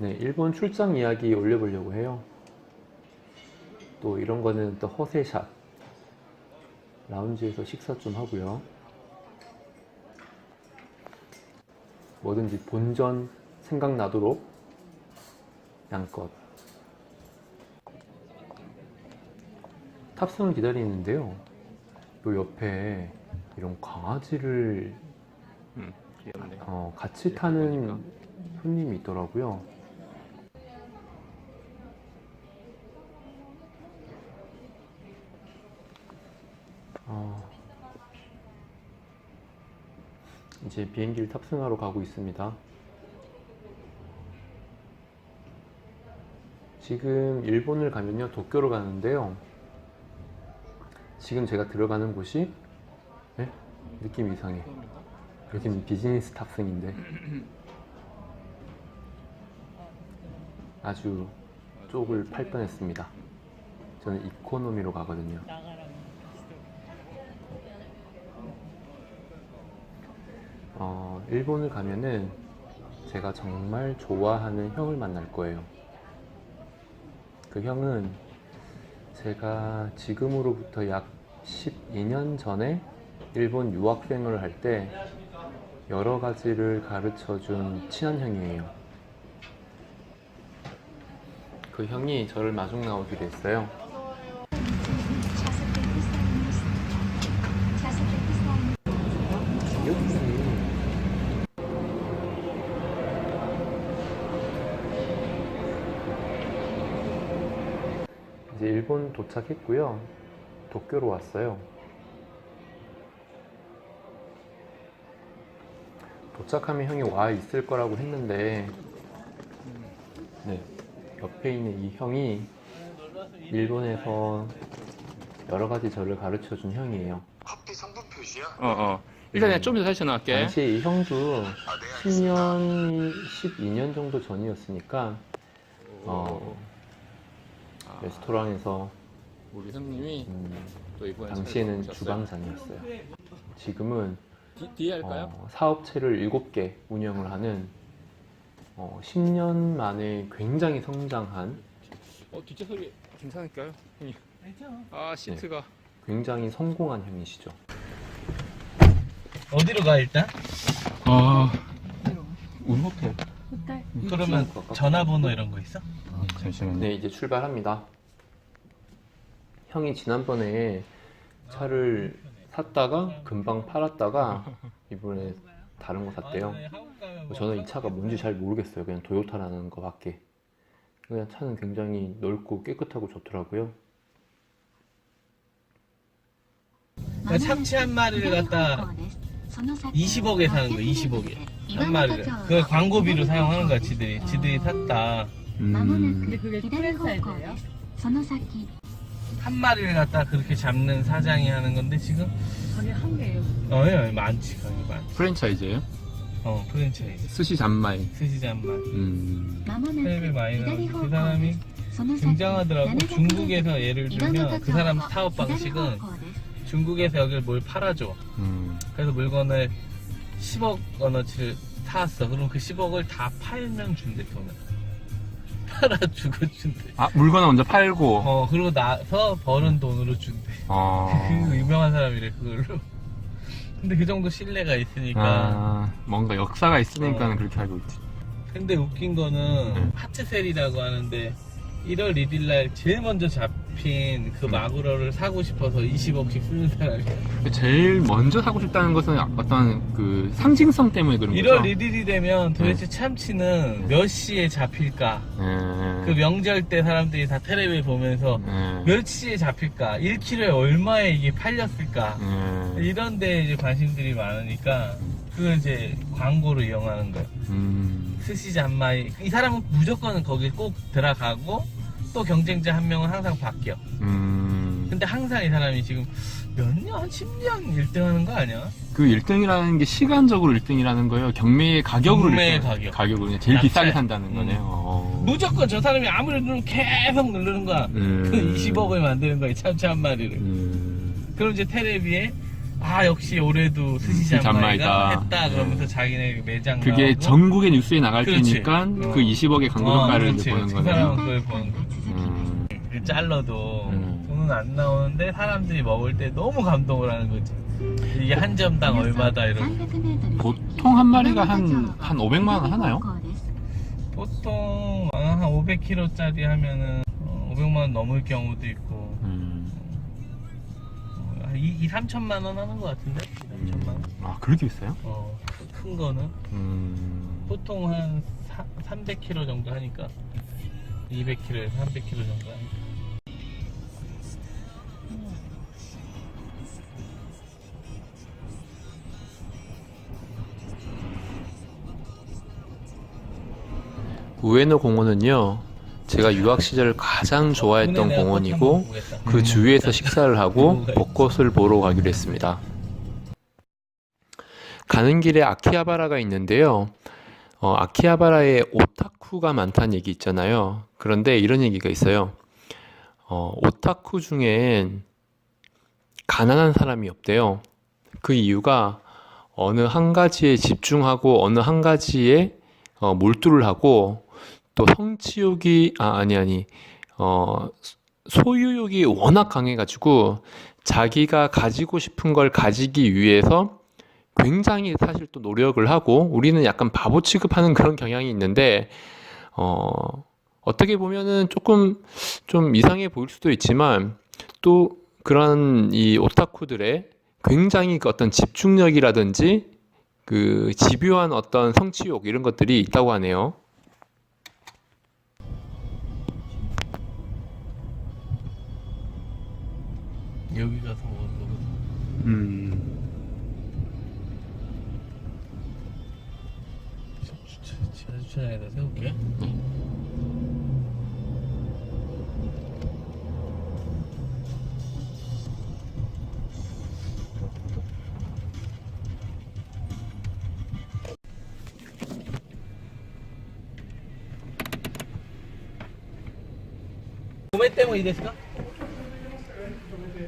네, 일본 출장 이야기 올려보려고 해요. 또 이런 거는 또 허세샷. 라운지에서 식사 좀 하고요. 뭐든지 본전 생각나도록 양껏. 탑승을 기다리는데요. 요 옆에 이런 강아지를 음. 어, 같이 타는. 손님이 있더라고요. 이제 비행기를 탑승하러 가고 있습니다. 지금 일본을 가면요, 도쿄로 가는데요. 지금 제가 들어가는 곳이 네? 느낌이 이상해. 여긴 비즈니스 탑승인데 아주 쪽을 팔 뻔했습니다. 저는 이코노미로 가거든요. 어, 일본을 가면은 제가 정말 좋아하는 형을 만날 거예요. 그 형은 제가 지금으로부터 약 12년 전에 일본 유학생을 할 때 여러 가지를 가르쳐 준 친한 형이에요. 그 형이 저를 마중 나오기로 했어요. 이제 일본 도착했고요. 도쿄로 왔어요. 도착하면 형이 와 있을 거라고 했는데, 네, 옆에 있는 이 형이 일본에서 여러 가지 저를 가르쳐 준 형이에요. 커피 성분 표시야? 어, 어. 일단 내가 음. 좀 이따 다시 전화할게. 당시에 이 형도 아, 네, 알겠습니다. 10년, 12년 정도 전이었으니까, 어, 아, 레스토랑에서 우리 형님이 음, 또 이번에 당시에는. 주방장이었어요. 지금은 뒤, 뒤에 할까요? 어, 사업체를 7개 운영을 하는 어, 10년 만에 굉장히 성장한 어, 뒷차 소리 괜찮을까요? 형님? 아, 네. 시트가. 굉장히 성공한 형이시죠. 어디로 가 일단? 아, 우리 호텔. 그러면 전화번호 이런 거 있어? 잠시만요. 네, 이제 출발합니다. 형이 지난번에 차를 샀다가 금방 팔았다가 이번에 다른 거 샀대요. 뭐 저는 이 차가 뭔지 잘 모르겠어요. 그냥 도요타라는 거밖에. 그냥 차는 굉장히 넓고 깨끗하고 좋더라고요. 나 참치 한 마리를 갖다 20억에 사는 거 20억에. 한 마리를. 그걸 광고비로 사용하는 거야 지들이. 지들이 샀다. 음, 근데 그게 프랜차이즈예요? 한 마리를 갖다 그렇게 잡는 사장이 하는 건데 지금? 가게 한 개예요. 어 예, 많지 가게 많지. 프랜차이즈예요? 어 프랜차이즈. 스시 잔마이. 스시 잔말 음, 텔레비 많이 나오고 그 사람이 굉장하더라고. 중국에서 예를 들면 그 사람 사업 방식은 중국에서 여기를 뭘 팔아줘 음. 그래서 물건을 10억 원어치를 사왔어 그럼 그 10억을 다 팔면 준대 돈을 팔아주고 준대 아, 물건을 먼저 팔고. 어 그리고 나서 버는 돈으로 준대 어. 그 유명한 사람이래 그걸로 근데 그 정도 신뢰가 있으니까 아, 뭔가 역사가 있으니까 어. 그렇게 알고 있지. 근데 웃긴 거는 네. 하트셀이라고 하는데 1월 1일 날 제일 먼저 잡힌 그 음. 마구로를 사고 싶어서 20억씩 쓰는 사람이야 제일 먼저 사고 싶다는 것은 어떤 그 상징성 때문에 그런 1월 거죠? 1일이 되면 도대체 네. 참치는 몇 시에 잡힐까 예. 그 명절 때 사람들이 다 텔레비 보면서 예. 몇 시에 잡힐까 1kg에 얼마에 이게 팔렸을까 예. 이런 데 이제 관심들이 많으니까 그걸 이제 광고로 이용하는 거예요 음. 스시 잔마이 이 사람은 무조건 거기 꼭 들어가고 또 경쟁자 한 명은 항상 바뀌어 음. 근데 항상 이 사람이 지금 몇 년? 한 10년 1등 하는 거 아니야? 그 1등이라는 게 시간적으로 1등이라는 거예요? 경매의 가격으로 경매의 1등? 가격. 가격으로 제일 약세. 비싸게 산다는 음. 거네요. 어. 무조건 저 사람이 아무리 누르면 계속 누르는 거야 음. 그 20억을 만드는 거야 이 참치 한 마리를 음. 그럼 이제 테레비에 아 역시 올해도 스시 잔마이가. 했다 그러면서 자기네 매장 그게 나오고. 전국의 뉴스에 나갈 그렇지. 테니까 어. 그 20억의 광고 어, 효과를 그렇지, 이제 보는. 그 사람은 그걸 보는 거지 음. 그 잘라도 음. 돈은 안 나오는데 사람들이 먹을 때 너무 감동을 하는 거지 이게 한 점당 얼마다 이러고 보통 한 마리가 한, 한 500만 원 하나요? 보통 한 500kg짜리 하면은 500만 원 넘을 경우도 있고 음. 어, 2, 2 3천만 원 하는 것 같은데? 2, 3천만 원? 아, 그렇게 비싸요? 어, 큰 거는? 음. 보통 한 300kg 정도 하니까. 200kg에서 300kg 정도 하니까. 우에노 공원은요, 제가 유학 시절 가장 좋아했던 내가 공원이고. 그 주위에서 식사를 하고 음. 벚꽃을 보러 가기로 했습니다. 가는 길에 아키하바라가 있는데요. 어, 아키하바라에 오타쿠가 많다는 얘기 있잖아요. 그런데 이런 얘기가 있어요. 어, 오타쿠 중엔 가난한 사람이 없대요. 그 이유가 어느 한 가지에 집중하고 어느 한 가지에 어, 몰두를 하고 또 성취욕이 아 아니 아니 어 소유욕이 워낙 강해가지고 자기가 가지고 싶은 걸 가지기 위해서 굉장히 사실 또 노력을 하고 우리는 약간 바보 취급하는 그런 경향이 있는데 어 어떻게 보면은 조금 좀 이상해 보일 수도 있지만 또 그런 이 오타쿠들의 굉장히 그 어떤 집중력이라든지 그 집요한 어떤 성취욕 이런 것들이 있다고 하네요. 여기 가서 먹을 거거든 음. 지하 주차장에다 세울게 봄에 때문에 이랬을까?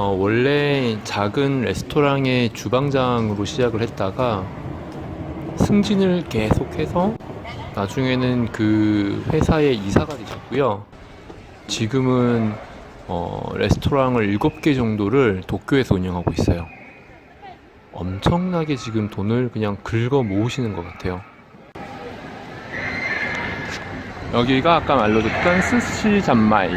어, 원래 작은 레스토랑의 주방장으로 시작을 했다가 승진을 계속해서 나중에는 그 회사의 이사가 되셨고요. 지금은 어, 레스토랑을 7개 정도를 도쿄에서 운영하고 있어요. 엄청나게 지금 돈을 그냥 긁어 모으시는 것 같아요. 여기가 아까 알려줬던 스시 잔마이.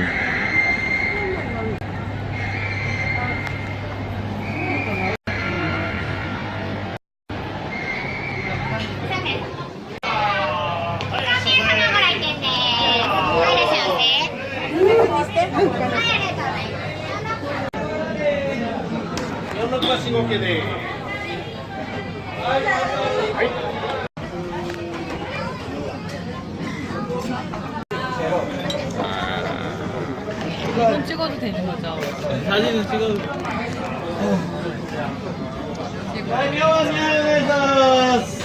이건 찍어도 되는 거죠? 사진을 찍어. 오도네 오도